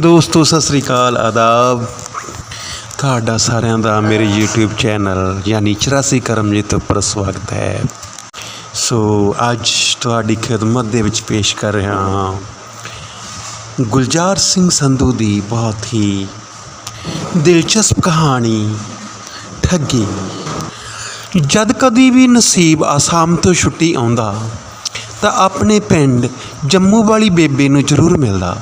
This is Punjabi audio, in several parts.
ਦੋਸਤੋ, ਸਤਿ ਸ੍ਰੀ ਅਕਾਲ, ਆਦਾਬ। ਤੁਹਾਡਾ ਸਾਰਿਆਂ ਦਾ ਮੇਰੇ YouTube ਚੈਨਲ, ਯਾਨੀ 84 ਕਰਮਜੀਤ ਉੱਪਰ ਸਵਾਗਤ ਹੈ। ਸੋ, ਅੱਜ ਤੁਹਾਡੀ ਖਿਦਮਤ ਦੇ ਵਿੱਚ ਪੇਸ਼ ਕਰ ਰਿਹਾ ਹਾਂ। ਗੁਲਜ਼ਾਰ ਸਿੰਘ ਸੰਧੂ ਦੀ ਬਹੁਤ ਹੀ ਦਿਲਚਸਪ ਕਹਾਣੀ, ਠੱਗੀ। ਜਦ ਕਦੀ ਵੀ ਨਸੀਬ ਆਸਾਮ ਤੋਂ ਛੁੱਟੀ ਆਉਂਦਾ, ਤਾਂ ਆਪਣੇ ਪਿੰਡ ਜੰਮੂ ਵਾਲੀ ਬੇਬੇ ਨੂੰ ਜ਼ਰੂਰ ਮਿਲਦਾ।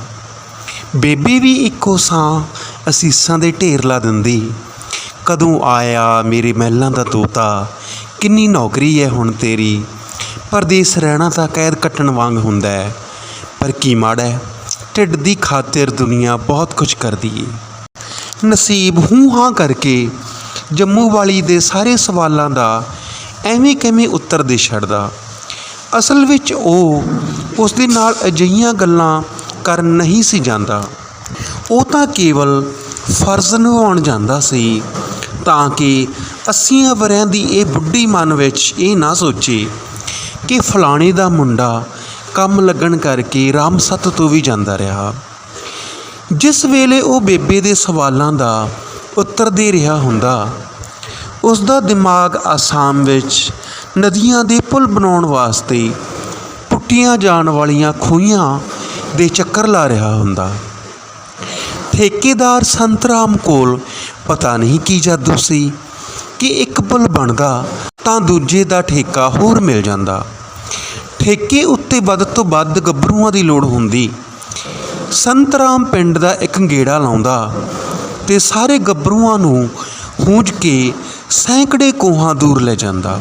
ਬੇਬੇ ਵੀ ਇੱਕੋ ਸਾਹ ਅਸੀਸਾਂ ਦੇ ਢੇਰ ਲਾ ਦਿੰਦੀ। ਕਦੋਂ ਆਇਆ ਮੇਰੇ ਮਹਿਲਾਂ ਦਾ ਤੋਤਾ, ਕਿੰਨੀ ਨੌਕਰੀ ਹੈ ਹੁਣ ਤੇਰੀ। ਪਰਦੇਸ ਰਹਿਣਾ ਤਾਂ ਕੈਦ ਕੱਟਣ ਵਾਂਗ ਹੁੰਦਾ ਹੈ ਪਰ ਕੀ ਮਾੜਾ ਹੈ ਢਿੱਡ ਦੀ ਖਾਤਰ ਦੁਨੀਆ ਬਹੁਤ ਕੁਝ ਕਰਦੀ ਏ। ਨਸੀਬ ਹੂੰ ਹਾਂ ਕਰਕੇ ਜੰਮੂ ਵਾਲੀ ਦੇ ਸਾਰੇ ਸਵਾਲਾਂ ਦਾ ਐਵੇਂ ਕਿਵੇਂ ਉੱਤਰ ਦੇ ਛੱਡਦਾ। ਅਸਲ ਵਿੱਚ ਉਹ ਉਸ ਦੇ ਨਾਲ ਅਜਿਹੀਆਂ ਗੱਲਾਂ ਕਰਨ ਨਹੀਂ ਸੀ ਜਾਂਦਾ। ਉਹ ਤਾਂ ਕੇਵਲ ਫਰਜ਼ ਨਿਭਾਉਣ ਜਾਂਦਾ ਸੀ ਤਾਂ ਕਿ ਅੱਸੀਆਂ ਵਰਿਆਂ ਦੀ ਇਹ ਬੁੱਢੀ ਮਨ ਵਿੱਚ ਇਹ ਨਾ ਸੋਚੇ ਕਿ ਫਲਾਣੇ ਦਾ ਮੁੰਡਾ ਕੰਮ ਲੱਗਣ ਕਰਕੇ ਰਾਮ ਸੱਤ ਤੋਂ ਵੀ ਜਾਂਦਾ ਰਿਹਾ। ਜਿਸ ਵੇਲੇ ਉਹ ਬੇਬੇ ਦੇ ਸਵਾਲਾਂ ਦਾ ਉੱਤਰ ਦੇ ਰਿਹਾ ਹੁੰਦਾ, ਉਸ ਦਾ ਦਿਮਾਗ ਆਸਾਮ ਵਿੱਚ ਨਦੀਆਂ ਦੇ ਪੁਲ ਬਣਾਉਣ ਵਾਸਤੇ ਪੁੱਟੀਆਂ ਜਾਣ ਵਾਲੀਆਂ ਖੂਹਾਂ ਦੇ ਚੱਕਰ ਲਾ ਰਿਹਾ ਹੁੰਦਾ। ਠੇਕੇਦਾਰ ਸੰਤਰਾਮ ਕੋਲ ਪਤਾ ਨਹੀਂ ਕੀ ਜਾਦੂ ਸੀ ਕਿ ਇੱਕ ਪੁਲ ਬਣਦਾ ਤਾਂ ਦੂਜੇ ਦਾ ਠੇਕਾ ਹੋਰ ਮਿਲ ਜਾਂਦਾ। ਠੇਕੇ ਉੱਤੇ ਵੱਧ ਤੋਂ ਵੱਧ ਗੱਭਰੂਆਂ ਦੀ ਲੋੜ ਹੁੰਦੀ। ਸੰਤਰਾਮ ਪਿੰਡ ਦਾ ਇੱਕ ਗੇੜਾ ਲਾਉਂਦਾ ਤੇ ਸਾਰੇ ਗੱਭਰੂਆਂ ਨੂੰ ਹੂੰਝ ਕੇ ਸੈਂਕੜੇ ਕੋਹਾਂ ਦੂਰ ਲੈ ਜਾਂਦਾ।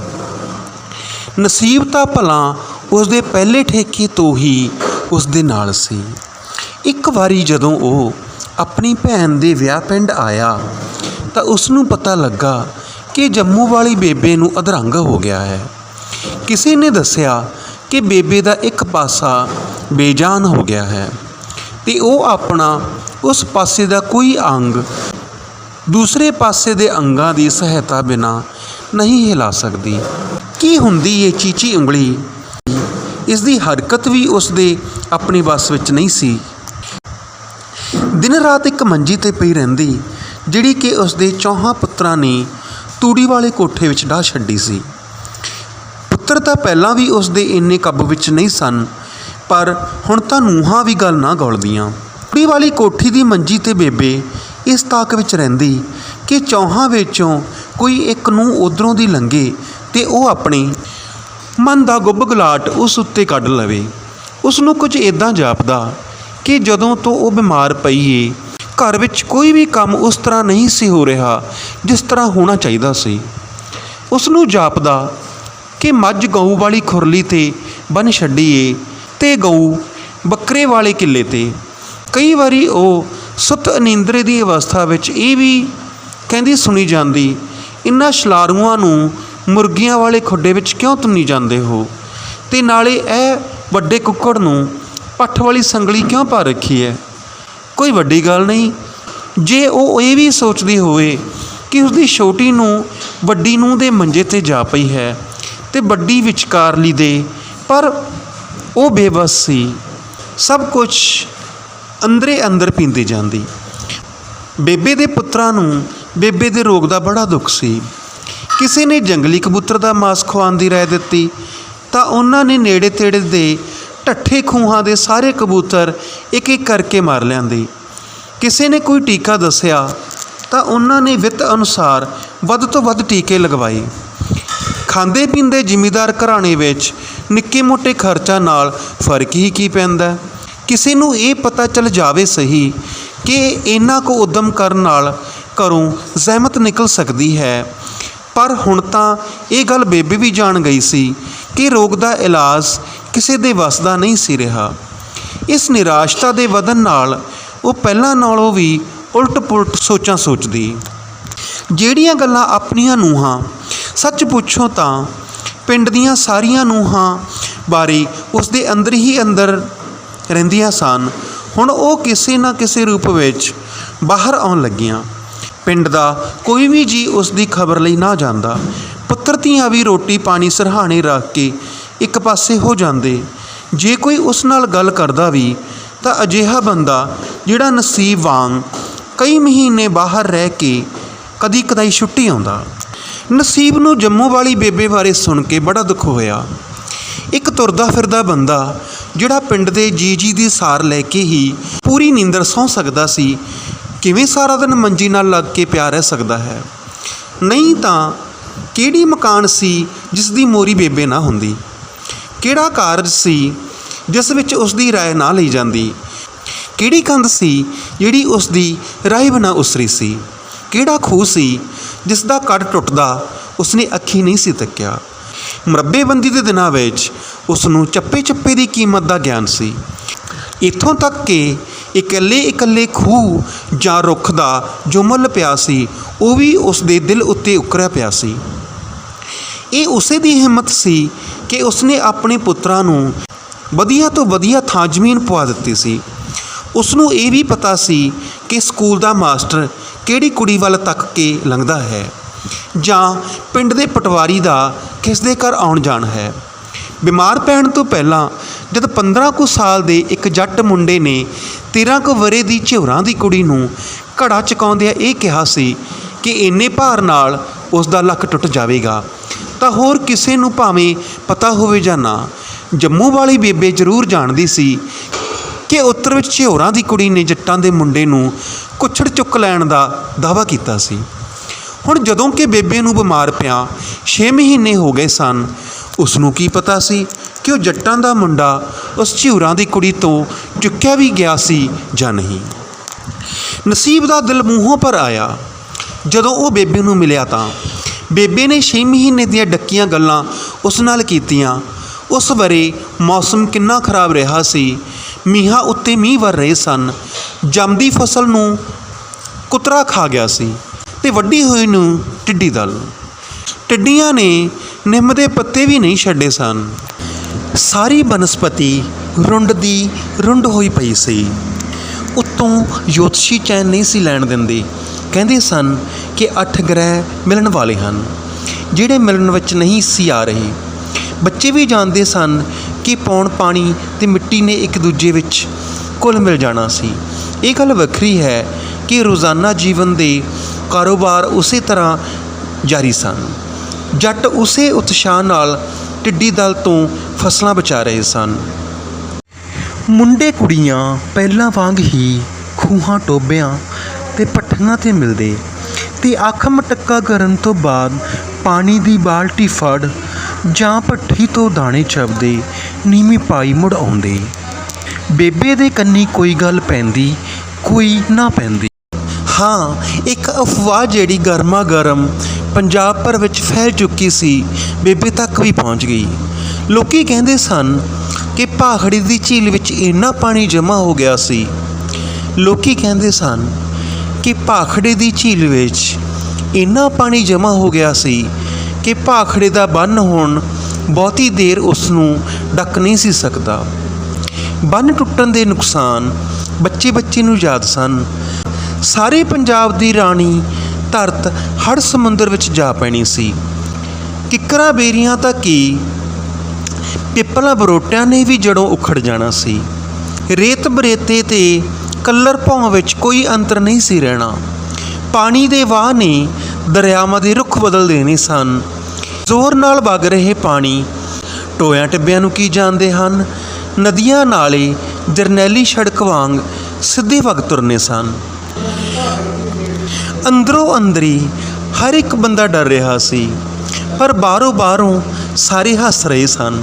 ਨਸੀਬ ਤਾਂ ਭਲਾ ਉਸ ਦੇ ਪਹਿਲੇ ਠੇਕੇ ਤੋਂ ਹੀ ਉਸ ਦੇ ਨਾਲ ਸੀ। ਇੱਕ ਵਾਰੀ ਜਦੋਂ ਉਹ ਆਪਣੀ ਭੈਣ ਦੇ ਵਿਆਹ ਪਿੰਡ ਆਇਆ, ਤਾਂ ਉਸ ਨੂੰ ਪਤਾ ਲੱਗਾ ਕਿ ਜੰਮੂ ਵਾਲੀ ਬੇਬੇ ਨੂੰ ਅਧਰੰਗ ਹੋ ਗਿਆ ਹੈ। ਕਿਸੇ ਨੇ ਦੱਸਿਆ ਕਿ ਬੇਬੇ ਦਾ ਇੱਕ ਪਾਸਾ ਬੇਜਾਨ ਹੋ ਗਿਆ ਹੈ ਤੇ ਉਹ ਆਪਣਾ ਉਸ ਪਾਸੇ ਦਾ ਕੋਈ ਅੰਗ ਦੂਸਰੇ ਪਾਸੇ ਦੇ ਅੰਗਾਂ ਦੀ ਸਹਾਇਤਾ ਬਿਨਾ ਨਹੀਂ ਹਿਲਾ ਸਕਦੀ। ਕੀ ਹੁੰਦੀ ਇਹ ਚੀਚੀ ਉਂਗਲੀ? ਇਸ ਦੀ ਹਰਕਤ ਵੀ ਉਸ ਦੇ ਆਪਣੇ ਵੱਸ ਵਿੱਚ ਨਹੀਂ ਸੀ। ਦਿਨ ਰਾਤ ਇੱਕ ਮੰਜੀ ਤੇ ਪਈ ਰਹਿੰਦੀ, ਜਿਹੜੀ ਕਿ ਉਸ ਦੇ ਚੌਹਾਂ ਪੁੱਤਰਾਂ ਨੇ ਤੂੜੀ ਵਾਲੇ ਕੋਠੇ ਵਿੱਚ ਢਾਹ ਛੱਡੀ ਸੀ। ਪੁੱਤਰ ਤਾਂ ਪਹਿਲਾਂ ਵੀ ਉਸ ਦੇ ਇੰਨੇ ਕਾਬੂ ਵਿੱਚ ਨਹੀਂ ਸਨ, ਪਰ ਹੁਣ ਤਾਂ ਨੂੰਹਾਂ ਵੀ ਗੱਲ ਨਾ ਗੌਲਦੀਆਂ। ਕੁੜੀ ਵਾਲੀ ਕੋਠੀ ਦੀ ਮੰਜੀ ਤੇ ਬੇਬੇ ਇਸ ਤਾਕ ਵਿੱਚ ਰਹਿੰਦੀ ਕਿ ਚੌਹਾਂ ਵਿੱਚੋਂ ਕੋਈ ਇੱਕ ਨੂੰ ਉਧਰੋਂ ਦੀ ਲੰਘੇ ਤੇ ਉਹ ਆਪਣੀ ਮਨ ਦਾ ਗੁੱਬ ਗੁਲਾਟ ਉਸ ਉੱਤੇ ਕੱਢ ਲਵੇ। ਉਸ ਨੂੰ ਕੁਝ ਇਦਾਂ ਜਾਪਦਾ ਕਿ ਜਦੋਂ ਤੋਂ ਉਹ ਬਿਮਾਰ ਪਈ ਏ, ਘਰ ਵਿੱਚ ਕੋਈ ਵੀ ਕੰਮ ਉਸ ਤਰ੍ਹਾਂ ਨਹੀਂ ਸੀ ਹੋ ਰਿਹਾ ਜਿਸ ਤਰ੍ਹਾਂ ਹੋਣਾ ਚਾਹੀਦਾ ਸੀ। ਉਸ ਨੂੰ ਜਾਪਦਾ ਕਿ ਮੱਝ ਗਊ ਵਾਲੀ ਖੁਰਲੀ ਤੇ ਬੰਨ ਛੱਡੀ ਏ ਤੇ ਗਊ ਬੱਕਰੇ ਵਾਲੇ ਕਿੱਲੇ ਤੇ। ਕਈ ਵਾਰੀ ਉਹ ਸੁੱਤ ਅਨੀਂਦਰੇ ਦੀ ਅਵਸਥਾ ਵਿੱਚ ਇਹ ਵੀ ਕਹਿੰਦੀ ਸੁਣੀ ਜਾਂਦੀ, ਇਨ੍ਹਾਂ ਸ਼ਲਾਰੂਆਂ ਨੂੰ ਮੁਰਗੀਆਂ ਵਾਲੇ ਖੁੱਡੇ ਵਿੱਚ ਕਿਉਂ ਤੁੰਨੀ ਜਾਂਦੇ ਹੋ? ਤੇ ਨਾਲੇ ਇਹ ਵੱਡੇ ਕੁੱਕੜ ਨੂੰ ਪੱਠ ਵਾਲੀ ਸੰਗਲੀ ਕਿਉਂ ਪਾ ਰੱਖੀ ਹੈ? ਕੋਈ ਵੱਡੀ ਗੱਲ ਨਹੀਂ। ਜੇ ਉਹ ਇਹ ਵੀ ਸੋਚਦੀ ਹੋਵੇ ਕਿ ਉਸਦੀ ਛੋਟੀ ਨੂੰ ਵੱਡੀ ਨੂੰ ਦੇ ਮੰਜੇ ਤੇ ਜਾ ਪਈ ਹੈ ਤੇ ਵੱਡੀ ਵਿਚਕਾਰਲੀ ਦੇ, ਪਰ ਉਹ ਬੇਬਸ ਸੀ। ਸਭ ਕੁਝ ਅੰਦਰੇ ਅੰਦਰ ਪੀਂਦੀ ਜਾਂਦੀ। ਬੇਬੇ ਦੇ ਪੁੱਤਰਾਂ ਨੂੰ ਬੇਬੇ ਦੇ ਰੋਗ ਦਾ ਬੜਾ ਦੁੱਖ ਸੀ। ਕਿਸੇ ਨੇ ਜੰਗਲੀ ਕਬੂਤਰ ਦਾ ਮਾਸ ਖਵਾਉਣ ਦੀ ਰਾਏ ਦਿੱਤੀ, ਤਾਂ ਉਹਨਾਂ ਨੇ ਨੇੜੇ ਤੇੜੇ ਦੇ ਢੱਠੇ ਖੂਹਾਂ ਦੇ ਸਾਰੇ ਕਬੂਤਰ ਇੱਕ ਇੱਕ ਕਰਕੇ ਮਾਰ ਲਿਆਂਦੇ। ਕਿਸੇ ਨੇ ਕੋਈ ਟੀਕਾ ਦੱਸਿਆ, ਤਾਂ ਉਹਨਾਂ ਨੇ ਵਿੱਤ ਅਨੁਸਾਰ ਵੱਧ ਤੋਂ ਵੱਧ ਟੀਕੇ ਲਗਵਾਏ। ਖਾਂਦੇ ਪੀਂਦੇ ਜ਼ਿਮੀਦਾਰ ਘਰਾਣੇ ਵਿੱਚ ਨਿੱਕੇ ਮੋਟੇ ਖਰਚਾ ਨਾਲ ਫ਼ਰਕ ਹੀ ਕੀ ਪੈਂਦਾ? ਕਿਸੇ ਨੂੰ ਇਹ ਪਤਾ ਚੱਲ ਜਾਵੇ ਸਹੀ ਕਿ ਇਹਨਾਂ ਕੋ ਉਦਮ ਕਰਨ ਨਾਲ ਘਰੋਂ ਜ਼ਹਿਮਤ ਨਿਕਲ ਸਕਦੀ ਹੈ। ਪਰ ਹੁਣ ਤਾਂ ਇਹ ਗੱਲ ਬੇਬੇ ਵੀ ਜਾਣ ਗਈ ਸੀ ਕਿ ਰੋਗ ਦਾ ਇਲਾਜ ਕਿਸੇ ਦੇ ਵੱਸ ਦਾ ਨਹੀਂ ਸੀ ਰਿਹਾ। ਇਸ ਨਿਰਾਸ਼ਤਾ ਦੇ ਵਧਨ ਨਾਲ ਉਹ ਪਹਿਲਾਂ ਨਾਲੋਂ ਵੀ ਉਲਟ-ਪੁਲਟ ਸੋਚਾਂ ਸੋਚਦੀ। ਜਿਹੜੀਆਂ ਗੱਲਾਂ ਆਪਣੀਆਂ ਨੂੰਹਾਂ, ਸੱਚ ਪੁੱਛੋ ਤਾਂ ਪਿੰਡ ਦੀਆਂ ਸਾਰੀਆਂ ਨੂੰਹਾਂ ਬਾਰੇ ਉਸ ਦੇ ਅੰਦਰ ਹੀ ਅੰਦਰ ਰਹਿੰਦੀਆਂ ਸਨ। ਹੁਣ ਉਹ ਕਿਸੇ ਨਾ ਕਿਸੇ ਰੂਪ ਵਿੱਚ ਬਾਹਰ ਆਉਣ ਲੱਗੀਆਂ। ਪਿੰਡ ਦਾ ਕੋਈ ਵੀ ਜੀ ਉਸ ਦੀ ਖਬਰ ਲਈ ਨਾ ਜਾਂਦਾ। ਪੁੱਤਰ ਧੀਆਂ ਵੀ ਰੋਟੀ ਪਾਣੀ ਸਰਹਾਣੇ ਰੱਖ ਕੇ ਇੱਕ ਪਾਸੇ ਹੋ ਜਾਂਦੇ। ਜੇ ਕੋਈ ਉਸ ਨਾਲ ਗੱਲ ਕਰਦਾ ਵੀ, ਤਾਂ ਅਜਿਹਾ ਬੰਦਾ ਜਿਹੜਾ ਨਸੀਬ ਵਾਂਗ ਕਈ ਮਹੀਨੇ ਬਾਹਰ ਰਹਿ ਕੇ ਕਦੀ ਕਦਾਈ ਛੁੱਟੀ ਆਉਂਦਾ। ਨਸੀਬ ਨੂੰ ਜੰਮੂ ਵਾਲੀ ਬੇਬੇ ਬਾਰੇ ਸੁਣ ਕੇ ਬੜਾ ਦੁੱਖ ਹੋਇਆ। ਇੱਕ ਤੁਰਦਾ ਫਿਰਦਾ ਬੰਦਾ ਜਿਹੜਾ ਪਿੰਡ ਦੇ ਜੀ ਜੀ ਦੀ ਸਾਰ ਲੈ ਕੇ ਹੀ ਪੂਰੀ ਨੀਂਦਰ ਸੌਂ ਸਕਦਾ ਸੀ ਕਿਵੇਂ ਸਾਰਾ ਦਿਨ ਮੰਜੀ ਨਾਲ ਲੱਗ ਕੇ ਪਿਆ ਰਹਿ ਸਕਦਾ ਹੈ? ਨਹੀਂ ਤਾਂ ਕਿਹੜੀ ਮਕਾਨ ਸੀ ਜਿਸ ਦੀ ਮੋਰੀ ਬੇਬੇ ਨਾ ਹੁੰਦੀ? ਕਿਹੜਾ ਕਾਰਜ ਸੀ ਜਿਸ ਵਿੱਚ ਉਸ ਦੀ ਰਾਏ ਨਾ ਲਈ ਜਾਂਦੀ? ਕਿਹੜੀ ਕੰਧ ਸੀ ਜਿਹੜੀ ਉਸ ਦੀ ਰਾਹ ਬਿਨਾ ਉਸਰੀ ਸੀ? ਕਿਹੜਾ ਖੂਹ ਸੀ ਜਿਸ ਦਾ ਕੱਟ ਟੁੱਟਦਾ ਉਸਨੇ ਅੱਖੀ ਨਹੀਂ ਸੀ ਤੱਕਿਆ? ਮਰੱਬੇਬੰਦੀ ਦੇ ਦਿਨਾਂ ਵਿੱਚ ਉਸ ਨੂੰ ਚੱਪੇ ਚੱਪੇ ਦੀ ਕੀਮਤ ਦਾ ਗਿਆਨ ਸੀ। ਇੱਥੋਂ ਤੱਕ ਕਿ ਇਕੱਲੇ ਇਕੱਲੇ ਖੂਹ ਜਾਂ ਰੁੱਖ ਦਾ ਜੋ ਮੁੱਲ ਪਿਆ ਸੀ, ਉਹ ਵੀ ਉਸ ਦੇ ਦਿਲ ਉੱਤੇ ਉਕਰਿਆ ਪਿਆ ਸੀ। ਇਹ ਉਸੇ ਦੀ ਹਿੰਮਤ ਸੀ ਕਿ ਉਸਨੇ ਆਪਣੇ ਪੁੱਤਰਾਂ ਨੂੰ ਵਧੀਆ ਤੋਂ ਵਧੀਆ ਥਾਂ ਜ਼ਮੀਨ ਪਵਾ ਦਿੱਤੀ ਸੀ। ਉਸ ਨੂੰ ਇਹ ਵੀ ਪਤਾ ਸੀ ਕਿ ਸਕੂਲ ਦਾ ਮਾਸਟਰ ਕਿਹੜੀ ਕੁੜੀ ਵੱਲ ਤੱਕ ਕੇ ਲੰਘਦਾ ਹੈ ਜਾਂ ਪਿੰਡ ਦੇ ਪਟਵਾਰੀ ਦਾ ਕਿਸ ਦੇ ਘਰ ਆਉਣ ਜਾਣ ਹੈ। ਬਿਮਾਰ ਪੈਣ ਤੋਂ ਪਹਿਲਾਂ ਜਦ 15 ਕੁ ਸਾਲ ਦੇ ਇੱਕ ਜੱਟ ਮੁੰਡੇ ਨੇ 13 ਕੁ ਵਰੇ ਦੀ ਝਿਉਰਾਂ ਦੀ ਕੁੜੀ ਨੂੰ ਘੜਾ ਚਕਾਉਂਦਿਆਂ ਇਹ ਕਿਹਾ ਸੀ ਕਿ ਇੰਨੇ ਭਾਰ ਨਾਲ ਉਸ ਦਾ ਲੱਕ ਟੁੱਟ ਜਾਵੇਗਾ, ਤਾਂ ਹੋਰ ਕਿਸੇ ਨੂੰ ਭਾਵੇਂ ਪਤਾ ਹੋਵੇ ਜਾਂ ਨਾ, ਜੰਮੂ ਵਾਲੀ ਬੇਬੇ ਜ਼ਰੂਰ ਜਾਣਦੀ ਸੀ ਕਿ ਉੱਤਰ ਵਿੱਚ ਝਿਉਰਾਂ ਦੀ ਕੁੜੀ ਨੇ ਜੱਟਾਂ ਦੇ ਮੁੰਡੇ ਨੂੰ ਕੁੱਛੜ ਚੁੱਕ ਲੈਣ ਦਾ ਦਾਵਾ ਕੀਤਾ ਸੀ। ਹੁਣ ਜਦੋਂ ਕਿ ਬੇਬੇ ਨੂੰ ਬਿਮਾਰ ਪਿਆ 6 ਮਹੀਨੇ ਹੋ ਗਏ ਸਨ ਉਸ ਨੂੰ ਕੀ ਪਤਾ ਸੀ ਕਿ ਉਹ ਜੱਟਾਂ ਦਾ ਮੁੰਡਾ ਉਸ ਝਿਉਰਾਂ ਦੀ ਕੁੜੀ ਤੋਂ ਚੁੱਕਿਆ ਵੀ ਗਿਆ ਸੀ ਜਾਂ ਨਹੀਂ? ਨਸੀਬ ਦਾ ਦਿਲ ਮੂੰਹੋਂ ਪਰ ਆਇਆ। ਜਦੋਂ ਉਹ ਬੇਬੇ ਨੂੰ ਮਿਲਿਆ ਤਾਂ ਬੇਬੇ ਨੇ 6 ਮਹੀਨੇ ਦੀਆਂ ਡੱਕੀਆਂ ਗੱਲਾਂ ਉਸ ਨਾਲ ਕੀਤੀਆਂ। ਉਸ ਵਰੇ ਮੌਸਮ ਕਿੰਨਾ ਖਰਾਬ ਰਿਹਾ ਸੀ। ਮੀਂਹਾਂ ਉੱਤੇ ਮੀਂਹ ਵਰ ਰਹੇ ਸਨ। ਜੰਮਦੀ ਫਸਲ ਨੂੰ ਕੁਤਰਾ ਖਾ ਗਿਆ ਸੀ ਤੇ ਵੱਡੀ ਹੋਈ ਨੂੰ ਟਿੱਡੀ ਦਲ। ਟਿੱਡੀਆਂ ਨੇ ਨਿੰਮ ਦੇ ਪੱਤੇ ਵੀ ਨਹੀਂ ਛੱਡੇ ਸਨ। ਸਾਰੀ ਬਨਸਪਤੀ ਰੁੰਡ ਦੀ ਰੁੰਡ ਹੋਈ ਪਈ ਸੀ। ਉੱਤੋਂ ਯੋਤਸ਼ੀ ਚੈਨ ਨਹੀਂ ਸੀ ਲੈਣ ਦਿੰਦੇ। ਕਹਿੰਦੇ ਸਨ ਕਿ ਅੱਠ ਗ੍ਰਹਿ ਮਿਲਣ ਵਾਲੇ ਹਨ, ਜਿਹੜੇ ਮਿਲਣ ਵਿੱਚ ਨਹੀਂ ਸੀ ਆ ਰਹੇ। ਬੱਚੇ ਵੀ ਜਾਣਦੇ ਸਨ ਕਿ ਪੌਣ ਪਾਣੀ ਤੇ ਮਿੱਟੀ ਨੇ ਇੱਕ ਦੂਜੇ ਵਿੱਚ ਕੁੱਲ ਮਿਲ ਜਾਣਾ ਸੀ। ਇਹ ਗੱਲ ਵੱਖਰੀ ਹੈ ਕਿ ਰੋਜ਼ਾਨਾ ਜੀਵਨ ਦੇ ਕਾਰੋਬਾਰ ਉਸੇ ਤਰ੍ਹਾਂ ਜਾਰੀ ਸਨ। ਜੱਟ ਉਸੇ ਉਤਸ਼ਾਹ ਨਾਲ ਟਿੱਡੀ ਦਲ ਤੋਂ ਫਸਲਾਂ ਬਚਾ ਰਹੇ ਸਨ। ਮੁੰਡੇ ਕੁੜੀਆਂ ਪਹਿਲਾਂ ਵਾਂਗ ਹੀ ਖੂਹਾਂ ਟੋਬਿਆਂ ਤੇ ਪੱਠੀਆਂ ਤੇ ਮਿਲਦੇ ਤੇ ਅੱਖ ਮਟੱਕਾ ਕਰਨ ਤੋਂ ਬਾਅਦ ਪਾਣੀ ਦੀ ਬਾਲਟੀ ਫੜ ਜਾਂ ਭੱਠੀ ਤੋਂ ਦਾਣੇ ਚਬਦੇ ਨੀਵੀਂ ਪਾਈ ਮੁੜ ਆਉਂਦੇ। ਬੇਬੇ ਦੇ ਕੰਨੀ ਕੋਈ ਗੱਲ ਪੈਂਦੀ, ਕੋਈ ਨਾ ਪੈਂਦੀ। ਹਾਂ, ਇੱਕ ਅਫਵਾਹ ਜਿਹੜੀ ਗਰਮਾ ਗਰਮ ਪੰਜਾਬ ਭਰ ਵਿੱਚ ਫੈਲ ਚੁੱਕੀ ਸੀ, ਬੇਬੇ ਤੱਕ ਵੀ ਪਹੁੰਚ ਗਈ। ਲੋਕੀ ਕਹਿੰਦੇ ਸਨ ਕਿ ਭਾਖੜੀ ਦੀ ਝੀਲ ਵਿੱਚ ਇੰਨਾ ਪਾਣੀ ਜਮ੍ਹਾਂ ਹੋ ਗਿਆ ਸੀ। ਲੋਕੀ ਕਹਿੰਦੇ ਸਨ ਕਿ ਭਾਖੜੇ ਦੀ ਝੀਲ ਵਿੱਚ ਇੰਨਾ ਪਾਣੀ ਜਮ੍ਹਾਂ ਹੋ ਗਿਆ ਸੀ ਕਿ ਭਾਖੜੇ ਦਾ ਬੰਨ ਹੋਣ ਬਹੁਤੀ ਦੇਰ ਉਸ ਨੂੰ ਡੱਕ ਨਹੀਂ ਸੀ ਸਕਦਾ। ਬੰਨ ਟੁੱਟਣ ਦੇ ਨੁਕਸਾਨ ਬੱਚੇ ਬੱਚੇ ਨੂੰ ਯਾਦ ਸਨ। ਸਾਰੇ ਪੰਜਾਬ ਦੀ ਰਾਣੀ ਧਰਤ ਹੜ ਸਮੁੰਦਰ ਵਿੱਚ ਜਾ ਪੈਣੀ ਸੀ। ਕਿੱਕਰਾਂ ਬੇਰੀਆਂ ਤਾਂ ਕੀ? ਪਿੱਪਲਾਂ ਬਰੋਟਿਆਂ ਨੇ ਵੀ ਜੜੋਂ ਉਖੜ ਜਾਣਾ ਸੀ। ਰੇਤ ਬਰੇਤੇ ਤੇ ਕੱਲਰ ਭੌਂ ਵਿੱਚ ਕੋਈ ਅੰਤਰ ਨਹੀਂ ਸੀ ਰਹਿਣਾ। ਪਾਣੀ ਦੇ ਵਾਹ ਨੇ ਦਰਿਆਵਾਂ ਦੇ ਰੁੱਖ ਬਦਲ ਦੇਣੇ ਸਨ। ਜ਼ੋਰ ਨਾਲ ਵਗ ਰਹੇ ਪਾਣੀ, ਟੋਇਆਂ ਟਿੱਬਿਆਂ ਨੂੰ ਕੀ ਜਾਣਦੇ ਹਨ? ਨਦੀਆਂ ਨਾਲੇ ਜਰਨੈਲੀ ਸੜਕ ਵਾਂਗ ਸਿੱਧੇ ਵਗ ਤੁਰਨੇ ਸਨ। ਅੰਦਰੋਂ ਅੰਦਰੀ ਹਰ ਇੱਕ ਬੰਦਾ ਡਰ ਰਿਹਾ ਸੀ, ਪਰ ਬਾਹਰੋਂ ਬਾਹਰੋਂ ਸਾਰੇ ਹੱਸ ਰਹੇ ਸਨ।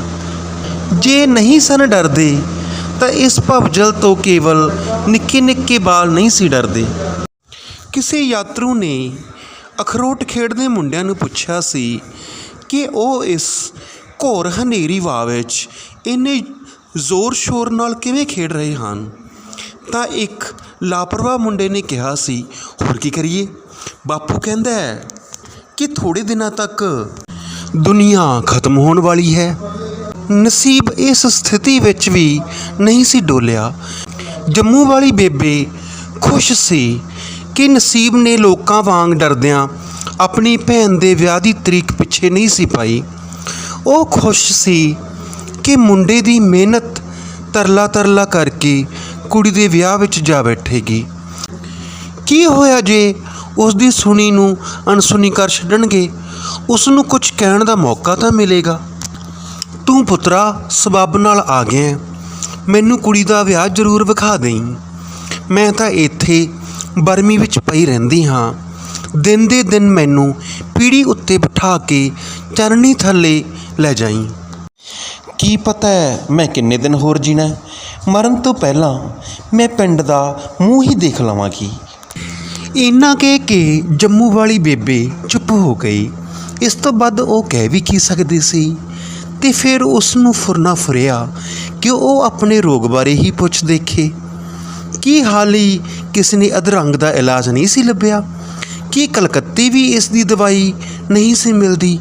ਜੇ ਨਹੀਂ ਸਨ ਡਰਦੇ, ਤਾਂ ਇਸ ਭਵਜਲ ਤੋਂ ਕੇਵਲ ਨਿੱਕੇ ਨਿੱਕੇ ਬਾਲ ਨਹੀਂ ਸੀ ਡਰਦੇ। ਕਿਸੇ ਯਾਤਰੂ ਨੇ ਅਖਰੋਟ ਖੇਡਦੇ ਮੁੰਡਿਆਂ ਨੂੰ ਪੁੱਛਿਆ ਸੀ ਕਿ ਉਹ ਇਸ ਘੋਰ ਹਨੇਰੀ ਵਾਹ ਵਿੱਚ ਇੰਨੇ ਜ਼ੋਰ ਸ਼ੋਰ ਨਾਲ ਕਿਵੇਂ ਖੇਡ ਰਹੇ ਹਨ। ਤਾਂ ਇੱਕ ਲਾਪਰਵਾਹ ਮੁੰਡੇ ਨੇ ਕਿਹਾ ਸੀ, ਹੋਰ ਕੀ ਕਰੀਏ? ਬਾਪੂ ਕਹਿੰਦਾ ਹੈ ਕਿ ਥੋੜੇ ਦਿਨਾਂ ਤੱਕ ਦੁਨੀਆ ਖਤਮ ਹੋਣ ਵਾਲੀ ਹੈ। ਨਸੀਬ ਇਸ ਸਥਿਤੀ ਵਿੱਚ ਵੀ ਨਹੀਂ ਸੀ ਡੋਲਿਆ। ਜੰਮੂ ਵਾਲੀ ਬੇਬੇ ਖੁਸ਼ ਸੀ ਕਿ ਨਸੀਬ ਨੇ ਲੋਕਾਂ ਵਾਂਗ ਡਰਦਿਆਂ ਆਪਣੀ ਭੈਣ ਦੇ ਵਿਆਹ ਦੀ ਤਰੀਕ ਪਿੱਛੇ ਨਹੀਂ ਸੀ ਪਾਈ। ਉਹ ਖੁਸ਼ ਸੀ ਕਿ ਮੁੰਡੇ ਦੀ ਮਿਹਨਤ ਤਰਲਾ ਤਰਲਾ ਕਰਕੇ ਕੁੜੀ ਦੇ ਵਿਆਹ ਵਿੱਚ ਜਾ ਬੈਠੇਗੀ। ਕੀ ਹੋਇਆ ਜੇ ਉਸ ਦੀ ਸੁਣੀ ਨੂੰ ਅਣਸੁਣੀ ਕਰ ਛੱਡਣਗੇ? ਉਸ ਨੂੰ ਕੁਝ ਕਹਿਣ ਦਾ ਮੌਕਾ ਤਾਂ ਮਿਲੇਗਾ। ਤੂੰ ਪੁੱਤਰਾ, ਸਬੱਬ ਨਾਲ ਆ ਗਿਆ ਮੈਨੂੰ ਕੁੜੀ ਦਾ ਵਿਆਹ ਜ਼ਰੂਰ ਵਿਖਾ ਦੇਈਂ। ਮੈਂ ਤਾਂ ਇੱਥੇ ਬਰਮੀ ਵਿੱਚ ਪਈ ਰਹਿੰਦੀ ਹਾਂ। ਦਿਨ ਦੇ ਦਿਨ ਮੈਨੂੰ ਪੀੜੀ ਉੱਤੇ ਬਿਠਾ ਕੇ ਚਰਨੀ ਥੱਲੇ ਲੈ ਜਾਈਂ। ਕੀ ਪਤਾ ਹੈ ਮੈਂ ਕਿੰਨੇ ਦਿਨ ਹੋਰ ਜੀਣਾ ਮਰਨ ਤੋਂ ਪਹਿਲਾਂ ਮੈਂ ਪਿੰਡ ਦਾ ਮੂੰਹ ਹੀ ਦੇਖ ਲਵਾਂਗੀ ਇੰਨਾ ਕਹਿ ਕੇ ਜੰਮੂ ਵਾਲੀ ਬੇਬੇ ਚੁੱਪ ਹੋ ਗਈ। ਇਸ ਤੋਂ ਵੱਧ ਉਹ ਕਹਿ ਵੀ ਕੀ ਸਕਦੀ ਸੀ? ਤੇ ਫਿਰ ਉਸ ਨੂੰ ਫੁਰਨਾ ਫੁਰਿਆ ਕਿ ਉਹ ਆਪਣੇ ਰੋਗ ਬਾਰੇ ਹੀ ਪੁੱਛ ਦੇਖੇ। ਕੀ ਹਾਲੀ ਕਿਸ ਨੇ ਅਧਰੰਗ ਦਾ ਇਲਾਜ ਨਹੀਂ ਸੀ ਲੱਭਿਆ? ਕੀ ਕਲਕੱਤੇ ਵੀ ਇਸ ਦੀ ਦਵਾਈ ਨਹੀਂ ਸੀ ਮਿਲਦੀ?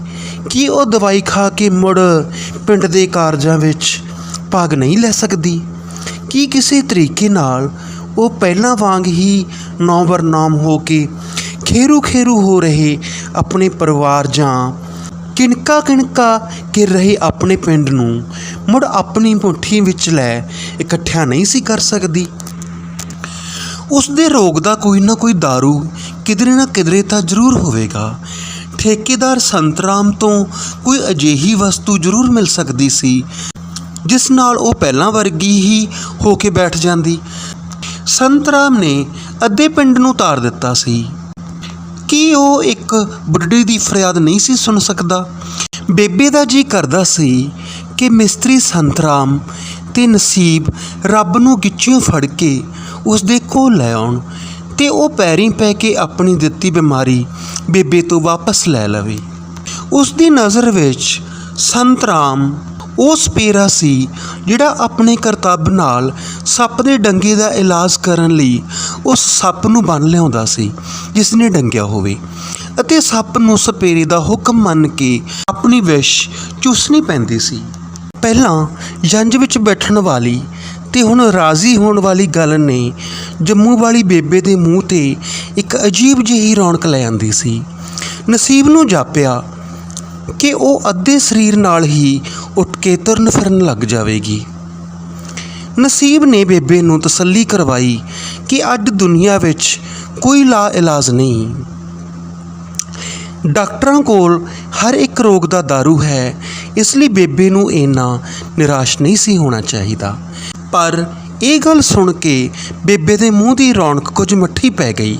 ਕੀ ਉਹ ਦਵਾਈ ਖਾ ਕੇ ਮੁੜ ਪਿੰਡ ਦੇ ਕਾਰਜਾਂ ਵਿੱਚ ਭਾਗ ਨਹੀਂ ਲੈ ਸਕਦੀ? ਕੀ ਕਿਸੇ ਤਰੀਕੇ ਨਾਲ ਉਹ ਪਹਿਲਾਂ ਵਾਂਗ ਹੀ ਨੌਬਰ ਨਾਮ ਹੋ ਕੇ ਖੇਰੂ ਖੇਰੂ ਹੋ ਰਹੇ ਆਪਣੇ ਪਰਿਵਾਰ ਜਾਂ ਕਿਣਕਾ ਕਿਣਕਾ ਕਰ ਰਹੇ ਆਪਣੇ ਪਿੰਡ ਨੂੰ ਮੁੜ ਆਪਣੀ ਮੁੱਠੀ ਵਿੱਚ ਲੈ ਇਕੱਠਿਆ ਨਹੀਂ ਸੀ ਕਰ ਸਕਦੀ। ਉਸ ਦੇ ਰੋਗ ਦਾ ਕੋਈ ਨਾ ਕੋਈ दारू ਕਿਧਰੇ ਨਾ ਕਿਧਰੇ ਤਾਂ ਜ਼ਰੂਰ ਹੋਵੇਗਾ। ਠੇਕੇਦਾਰ ਸੰਤਰਾਮ ਤੋਂ ਕੋਈ ਅਜਿਹੀ ਵਸਤੂ ਜ਼ਰੂਰ ਮਿਲ ਸਕਦੀ ਸੀ ਜਿਸ ਨਾਲ ਉਹ ਪਹਿਲਾਂ ਵਰਗੀ ਹੀ ਹੋ ਕੇ ਬੈਠ ਜਾਂਦੀ। ਸੰਤ ਰਾਮ ਨੇ ਅੱਧੇ ਪਿੰਡ ਨੂੰ ਤਾਰ ਦਿੱਤਾ ਸੀ। ਕੀ ਉਹ ਇੱਕ ਬੁੱਢੀ ਦੀ ਫਰਿਆਦ ਨਹੀਂ ਸੀ ਸੁਣ ਸਕਦਾ? ਬੇਬੇ ਦਾ ਜੀ ਕਰਦਾ ਸੀ ਕਿ ਮਿਸਤਰੀ ਸੰਤ ਰਾਮ ਤੇ ਨਸੀਬ ਰੱਬ ਨੂੰ ਗਿੱਚਿਓਂ ਫੜ ਕੇ ਉਸ ਦੇ ਕੋਲ ਲੈ ਆਉਣ ਤੇ ਉਹ ਪੈਰੀਂ ਪੈ ਕੇ ਆਪਣੀ ਦਿੱਤੀ ਬਿਮਾਰੀ ਬੇਬੇ ਤੋਂ ਵਾਪਸ ਲੈ ਲਵੇ। ਉਸ ਦੀ ਨਜ਼ਰ ਵਿੱਚ ਸੰਤ ਰਾਮ ਉਹ ਸਪੇਰਾ ਸੀ ਜਿਹੜਾ ਆਪਣੇ ਕਰਤੱਬ ਨਾਲ ਸੱਪ ਦੇ ਡੰਗੇ ਦਾ ਇਲਾਜ ਕਰਨ ਲਈ ਉਸ ਸੱਪ ਨੂੰ ਬੰਨ ਲਿਆਉਂਦਾ ਸੀ ਜਿਸ ਨੇ ਡੰਗਿਆ ਹੋਵੇ। ਅਤੇ ਸੱਪ ਨੂੰ ਸਪੇਰੇ ਦਾ ਹੁਕਮ ਮੰਨ ਕੇ ਆਪਣੀ ਵਿਸ਼ ਚੂਸਣੀ ਪੈਂਦੀ ਸੀ। ਪਹਿਲਾਂ ਜੰਜ ਵਿੱਚ ਬੈਠਣ ਵਾਲੀ ਤੇ ਹੁਣ ਰਾਜ਼ੀ ਹੋਣ ਵਾਲੀ ਗੱਲ ਨੇ ਜੰਮੂ ਵਾਲੀ ਬੇਬੇ ਦੇ ਮੂੰਹ ਤੇ ਇੱਕ ਅਜੀਬ ਜਿਹੀ ਰੌਣਕ ਲੈ ਆਂਦੀ ਸੀ। ਨਸੀਬ ਨੂੰ ਜਾਪਿਆ ਕਿ ਉਹ ਅੱਧੇ ਸਰੀਰ ਨਾਲ ਹੀ ਉੱਠ ਕੇ ਤੁਰਨ ਫਿਰਨ ਲੱਗ ਜਾਵੇਗੀ। ਨਸੀਬ ਨੇ ਬੇਬੇ ਨੂੰ ਤਸੱਲੀ ਕਰਵਾਈ ਕਿ ਅੱਜ ਦੁਨੀਆ ਵਿੱਚ ਕੋਈ ਲਾ ਇਲਾਜ ਨਹੀਂ। ਡਾਕਟਰਾਂ ਕੋਲ ਹਰ ਇੱਕ ਰੋਗ ਦਾ ਦਾਰੂ ਹੈ, ਇਸ ਲਈ ਬੇਬੇ ਨੂੰ ਇੰਨਾ ਨਿਰਾਸ਼ ਨਹੀਂ ਸੀ ਹੋਣਾ ਚਾਹੀਦਾ। ਪਰ ਇਹ ਗੱਲ ਸੁਣ ਕੇ ਬੇਬੇ ਦੇ ਮੂੰਹ ਦੀ ਰੌਣਕ ਕੁਝ ਮੱਠੀ ਪੈ ਗਈ।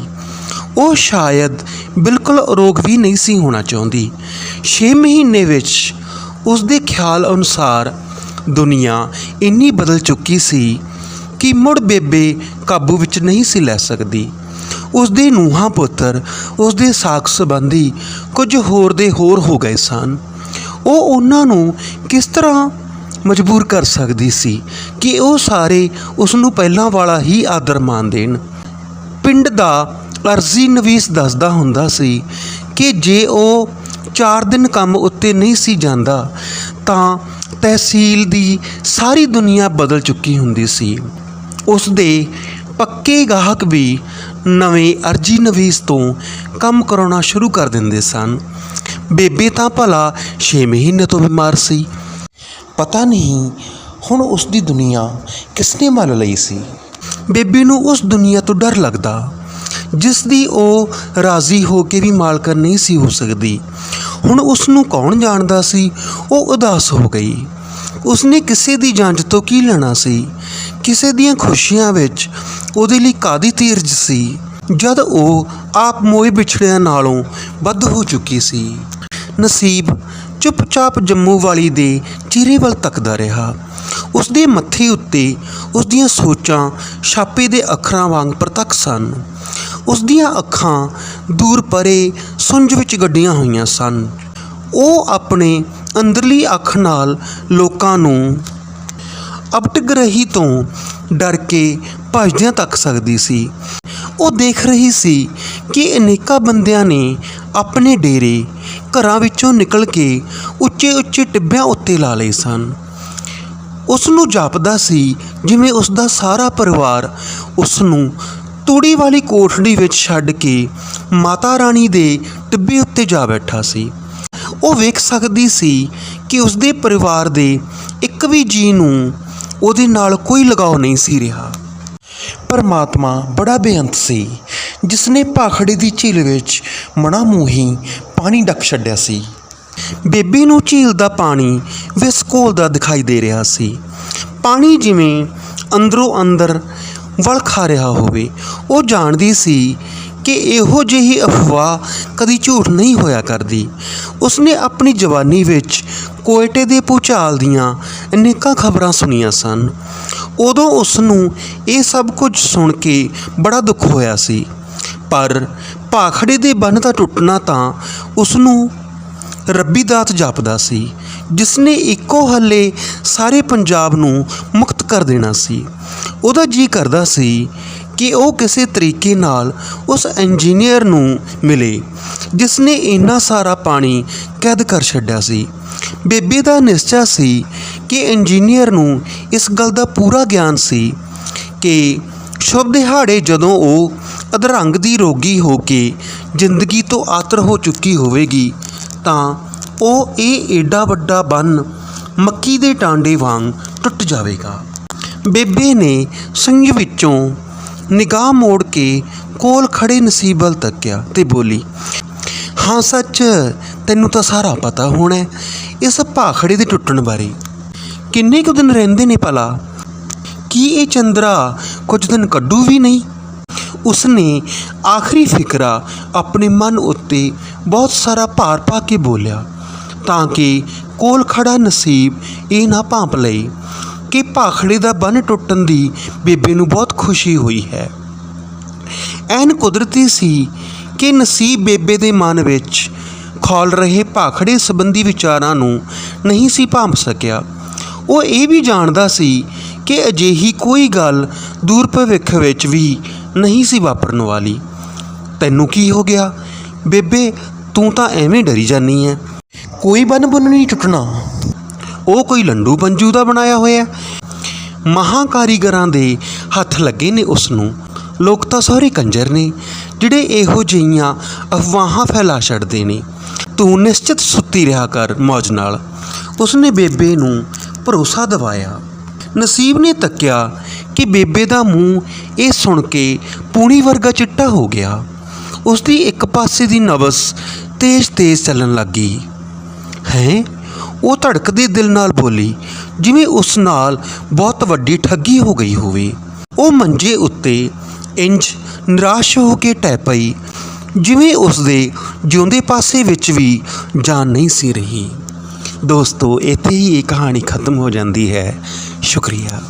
ਉਹ ਸ਼ਾਇਦ ਬਿਲਕੁਲ ਅਰੋਗ ਵੀ ਨਹੀਂ ਸੀ ਹੋਣਾ ਚਾਹੁੰਦੀ। 6 ਮਹੀਨੇ ਵਿੱਚ ਉਸ ਦੇ ਖਿਆਲ ਅਨੁਸਾਰ ਦੁਨੀਆ ਇੰਨੀ ਬਦਲ ਚੁੱਕੀ ਸੀ ਕਿ ਮੁੜ ਬੇਬੇ ਕਾਬੂ ਵਿੱਚ ਨਹੀਂ ਸੀ ਲੈ ਸਕਦੀ। ਉਸ ਦੇ ਨੂੰਹਾਂ ਪੁੱਤਰ ਉਸ ਦੇ ਸਾਕ ਸੰਬੰਧੀ ਕੁਝ ਹੋਰ ਦੇ ਹੋਰ ਹੋ ਗਏ ਸਨ। ਉਹ ਉਹਨਾਂ ਨੂੰ ਕਿਸ ਤਰ੍ਹਾਂ ਮਜਬੂਰ ਕਰ ਸਕਦੀ ਸੀ ਕਿ ਉਹ ਸਾਰੇ ਉਸ ਨੂੰ ਪਹਿਲਾਂ ਵਾਲਾ ਹੀ ਆਦਰ ਮਾਣ ਦੇਣ? ਪਿੰਡ ਦਾ ਅਰਜ਼ੀ ਨਵੀਸ ਦੱਸਦਾ ਹੁੰਦਾ ਸੀ ਕਿ ਜੇ ਉਹ 4 ਦਿਨ ਕੰਮ ਉੱਤੇ ਨਹੀਂ ਸੀ ਜਾਂਦਾ, ਤਾਂ ਤਹਿਸੀਲ ਦੀ ਸਾਰੀ ਦੁਨੀਆ ਬਦਲ ਚੁੱਕੀ ਹੁੰਦੀ ਸੀ। ਉਸ ਦੇ ਪੱਕੇ ਗਾਹਕ ਵੀ ਨਵੇਂ ਅਰਜੀ ਨਵੀਸ ਤੋਂ ਕੰਮ ਕਰਾਉਣਾ ਸ਼ੁਰੂ ਕਰ ਦਿੰਦੇ ਸਨ। ਬੇਬੇ ਤਾਂ ਭਲਾ 6 ਮਹੀਨੇ ਤੋਂ ਬਿਮਾਰ ਸੀ। ਪਤਾ ਨਹੀਂ ਹੁਣ ਉਸ ਦੀ ਦੁਨੀਆ ਕਿਸਨੇ ਮੰਨ ਲਈ ਸੀ। ਬੇਬੇ ਨੂੰ ਉਸ ਦੁਨੀਆ ਤੋਂ ਡਰ ਲੱਗਦਾ। ਜਿਸ ਦੀ ਉਹ ਰਾਜ਼ੀ ਹੋ ਕੇ ਵੀ ਮਾਲਕਨ ਨਹੀਂ ਸੀ ਹੋ ਸਕਦੀ। ਹੁਣ ਉਸ ਨੂੰ ਕੌਣ ਜਾਣਦਾ ਸੀ? ਉਹ ਉਦਾਸ ਹੋ ਗਈ। ਉਸਨੇ ਕਿਸੇ ਦੀ ਜਾਂਚ ਤੋਂ ਕੀ ਲੈਣਾ ਸੀ? ਕਿਸੇ ਦੀਆਂ ਖੁਸ਼ੀਆਂ ਵਿੱਚ ਉਹਦੇ ਲਈ ਕਾਦੀ ਤੀਰਜ ਸੀ? ਜਦ ਉਹ ਆਪ ਮੋਏ ਵਿਛੜਿਆਂ ਨਾਲੋਂ ਵੱਧ ਹੋ ਚੁੱਕੀ ਸੀ। ਨਸੀਬ, ਚੁੱਪਚਾਪ ਜੰਮੂ ਵਾਲੀ ਦੇ ਚਿਹਰੇ ਵੱਲ ਤੱਕਦਾ ਰਿਹਾ। ਉਸ ਦੇ ਮੱਥੇ ਉੱਤੇ ਉਸ ਦੀਆਂ ਸੋਚਾਂ ਛਾਪੇ ਦੇ ਅੱਖਰਾਂ ਵਾਂਗ ਪ੍ਰਤੱਖ ਸਨ। ਉਸ ਦੀਆਂ ਅੱਖਾਂ ਦੂਰ ਪਰੇ ਸੁੰਜ ਵਿੱਚ ਗੱਡੀਆਂ ਹੋਈਆਂ ਸਨ। ਉਹ ਆਪਣੇ ਅੰਦਰਲੀ ਅੱਖ ਨਾਲ ਲੋਕਾਂ ਨੂੰ ਅਪਟਕ ਰਹੀ ਤੋਂ ਡਰ ਕੇ ਭੱਜਦਿਆਂ ਤੱਕ ਸਕਦੀ ਸੀ। ਉਹ ਦੇਖ ਰਹੀ ਸੀ ਕਿ ਅਨੇਕਾਂ ਬੰਦਿਆਂ ਨੇ ਆਪਣੇ ਡੇਰੇ ਘਰਾਂ ਵਿੱਚੋਂ ਨਿਕਲ ਕੇ ਉੱਚੇ ਉੱਚੇ ਟਿੱਬਿਆਂ ਉੱਤੇ ਲਾ ਲਏ ਸਨ। ਉਸ ਨੂੰ ਜਾਪਦਾ ਸੀ ਜਿਵੇਂ ਉਸ ਦਾ ਸਾਰਾ ਪਰਿਵਾਰ ਉਸ ਨੂੰ ਤੂੜੀ ਵਾਲੀ ਕੋਠੜੀ ਵਿੱਚ ਛੱਡ ਕੇ ਮਾਤਾ ਰਾਣੀ ਦੇ ਟਿੱਬੇ ਉੱਤੇ ਜਾ ਬੈਠਾ ਸੀ। ਉਹ ਵੇਖ ਸਕਦੀ ਸੀ ਕਿ ਉਸਦੇ ਪਰਿਵਾਰ ਦੇ ਇੱਕ ਵੀ ਜੀ ਨੂੰ ਉਹਦੇ ਨਾਲ ਕੋਈ ਲਗਾਓ ਨਹੀਂ ਸੀ ਰਿਹਾ। ਪਰਮਾਤਮਾ ਬੜਾ ਬੇਅੰਤ ਸੀ। ਜਿਸ ਨੇ ਭਾਖੜੇ ਦੀ ਝੀਲ ਵਿੱਚ ਮਣਾ ਮੂੰਹੀ ਪਾਣੀ ਡੱਕ ਛੱਡਿਆ ਸੀ। ਬੇਬੀ ਨੂੰ ਝੀਲ ਦਾ ਪਾਣੀ ਵਿਸਕੋਲ ਦਾ ਦਿਖਾਈ ਦੇ ਰਿਹਾ ਸੀ। ਪਾਣੀ ਜਿਵੇਂ ਅੰਦਰੋਂ ਅੰਦਰ ਵਲ ਖਾ ਰਿਹਾ ਹੋਵੇ। ਉਹ ਜਾਣਦੀ ਸੀ ਕਿ ਇਹੋ ਜਿਹੀ ਅਫਵਾਹ ਕਦੀ ਝੂਠ ਨਹੀਂ ਹੋਇਆ ਕਰਦੀ। ਉਸਨੇ ਆਪਣੀ ਜਵਾਨੀ ਵਿੱਚ ਕੋਇਟੇ ਦੇ ਭੂਚਾਲ ਦੀਆਂ ਅਨੇਕਾਂ ਖਬਰਾਂ ਸੁਣੀਆਂ ਸਨ। ਉਦੋਂ ਉਸ ਨੂੰ ਇਹ ਸਭ ਕੁਝ ਸੁਣ ਕੇ ਬੜਾ ਦੁੱਖ ਹੋਇਆ ਸੀ। ਪਰ ਭਾਖੜੇ ਦੇ ਬੰਨ ਦਾ ਟੁੱਟਣਾ ਤਾਂ ਉਸ ਨੂੰ ਰੱਬੀ ਦਾਤ ਜਾਪਦਾ ਸੀ ਜਿਸ ਨੇ ਇੱਕੋ ਹੱਲੇ ਸਾਰੇ ਪੰਜਾਬ ਨੂੰ ਮੁਕਤ ਕਰ ਦੇਣਾ ਸੀ। ਉਹਦਾ ਜੀ ਕਰਦਾ ਸੀ ਕਿ ਉਹ ਕਿਸੇ ਤਰੀਕੇ ਨਾਲ ਉਸ ਇੰਜੀਨੀਅਰ ਨੂੰ ਮਿਲੇ ਜਿਸ ਨੇ ਇੰਨਾ ਸਾਰਾ ਪਾਣੀ ਕੈਦ ਕਰ ਛੱਡਿਆ ਸੀ। ਬੇਬੇ ਦਾ ਨਿਸ਼ਚਾ ਸੀ ਕਿ ਇੰਜੀਨੀਅਰ ਨੂੰ ਇਸ ਗੱਲ ਦਾ ਪੂਰਾ ਗਿਆਨ ਸੀ ਕਿ ਸ਼ੁਭ ਦਿਹਾੜੇ ਜਦੋਂ ਉਹ ਅਧਰੰਗ ਦੀ ਰੋਗੀ ਹੋ ਕੇ ਜ਼ਿੰਦਗੀ ਤੋਂ ਆਤਰ ਹੋ ਚੁੱਕੀ ਹੋਵੇਗੀ, ਤਾਂ ਉਹ ਇਹ ਏਡਾ ਵੱਡਾ ਬੰਨ ਮੱਕੀ ਦੇ ਟਾਂਡੇ ਵਾਂਗ ਟੁੱਟ ਜਾਵੇਗਾ। ਬੇਬੇ ਨੇ ਸੰਗ ਵਿੱਚੋਂ ਨਿਗਾਹ ਮੋੜ ਕੇ ਕੋਲ ਖੜੇ ਨਸੀਬ ਵੱਲ ਤੱਕਿਆ ਤੇ ਬੋਲੀ, ਹਾਂ ਸੱਚ, ਤੈਨੂੰ ਤਾਂ ਸਾਰਾ ਪਤਾ ਹੋਣਾ ਇਸ ਭਾਖੜੇ ਦੇ ਟੁੱਟਣ ਬਾਰੇ। ਕਿੰਨੇ ਕੁ ਦਿਨ ਰਹਿੰਦੇ ਨੇ ਭਲਾ? ਕੀ ਇਹ ਚੰਦਰਾ ਕੁਝ ਦਿਨ ਕੱਢੂ ਵੀ ਨਹੀਂ? ਉਸਨੇ ਆਖਰੀ ਫਿਕਰਾ ਆਪਣੇ ਮਨ ਉੱਤੇ ਬਹੁਤ ਸਾਰਾ ਭਾਰ ਪਾ ਕੇ ਬੋਲਿਆ ਤਾਂ ਕਿ ਕੋਲ ਖੜਾ ਨਸੀਬ ਇਹ ਨਾ ਭਾਂਪ ਲਈ ਕਿ ਭਾਖੜੇ ਦਾ ਬੰਨ ਟੁੱਟਣ ਦੀ ਬੇਬੇ ਨੂੰ ਬਹੁਤ ਖੁਸ਼ੀ ਹੋਈ ਹੈ। ਐਨ ਕੁਦਰਤੀ ਸੀ ਕਿ ਨਸੀਬ ਬੇਬੇ ਦੇ ਮਨ ਵਿੱਚ ਖੌਲ ਰਹੇ ਭਾਖੜੇ ਸੰਬੰਧੀ ਵਿਚਾਰਾਂ ਨੂੰ ਨਹੀਂ ਸੀ ਭਾਂਪ ਸਕਿਆ। ਉਹ ਇਹ ਵੀ ਜਾਣਦਾ ਸੀ ਕਿ ਅਜਿਹੀ ਕੋਈ ਗੱਲ ਦੂਰ ਭਵਿੱਖ ਵਿੱਚ ਵੀ ਨਹੀਂ ਸੀ ਵਾਪਰਨ ਵਾਲੀ। ਤੈਨੂੰ ਕੀ ਹੋ ਗਿਆ? ਬੇਬੇ, ਤੂੰ ਤਾਂ ਐਵੇਂ ਡਰੀ ਜਾਨੀ ਐ। ਕੋਈ ਬੰਨ ਬੁੰਨ ਨਹੀਂ ਟੁੱਟਣਾ। ਉਹ ਕੋਈ ਲੰਡੂ ਬੰਜੂ ਦਾ ਬਣਾਇਆ ਹੋਇਆ ਮਹਾਂ ਕਾਰੀਗਰਾਂ ਦੇ ਹੱਥ ਲੱਗੇ ਨੇ ਉਸ ਨੂੰ। ਲੋਕ ਤਾਂ ਸਾਰੇ ਕੰਜਰ ਨੇ, ਜਿਹੜੇ ਇਹੋ ਜਿਹੀਆਂ ਅਫਵਾਹਾਂ ਫੈਲਾ ਛੱਡਦੇ ਨੇ। ਤੂੰ ਨਿਸ਼ਚਿਤ ਸੁੱਤੀ ਰਿਹਾ ਕਰ ਮੌਜ ਨਾਲ। ਉਸਨੇ ਬੇਬੇ ਨੂੰ ਭਰੋਸਾ ਦਿਵਾਇਆ। ਨਸੀਬ ਨੇ ਤੱਕਿਆ ਕਿ ਬੇਬੇ ਦਾ ਮੂੰਹ ਇਹ ਸੁਣ ਕੇ ਪੂਣੀ ਵਰਗਾ ਚਿੱਟਾ ਹੋ ਗਿਆ। ਉਸ ਦੀ ਇੱਕ ਪਾਸੇ ਦੀ ਨਬਜ਼ ਤੇਜ਼-ਤੇਜ਼ ਚੱਲਣ ਲੱਗੀ। ਹੈ? ਉਹ ਧੜਕਦੇ ਦਿਲ ਨਾਲ ਬੋਲੀ, ਜਿਵੇਂ ਉਸ ਨਾਲ ਬਹੁਤ ਵੱਡੀ ਠੱਗੀ ਹੋ ਗਈ ਹੋਵੇ। ਉਹ ਮੰਜੇ ਉੱਤੇ ਇੰਜ ਨਿਰਾਸ਼ ਹੋ ਕੇ ਟੈ ਪਈ, ਜਿਵੇਂ ਉਸ ਦੇ ਜਿਉਂਦੇ ਪਾਸੇ ਵਿੱਚ ਵੀ ਜਾਨ ਨਹੀਂ ਸੀ ਰਹੀ। ਦੋਸਤੋ, ਇੱਥੇ ਹੀ ਇਹ ਕਹਾਣੀ ਖਤਮ ਹੋ ਜਾਂਦੀ ਹੈ। ਸ਼ੁਕਰੀਆ।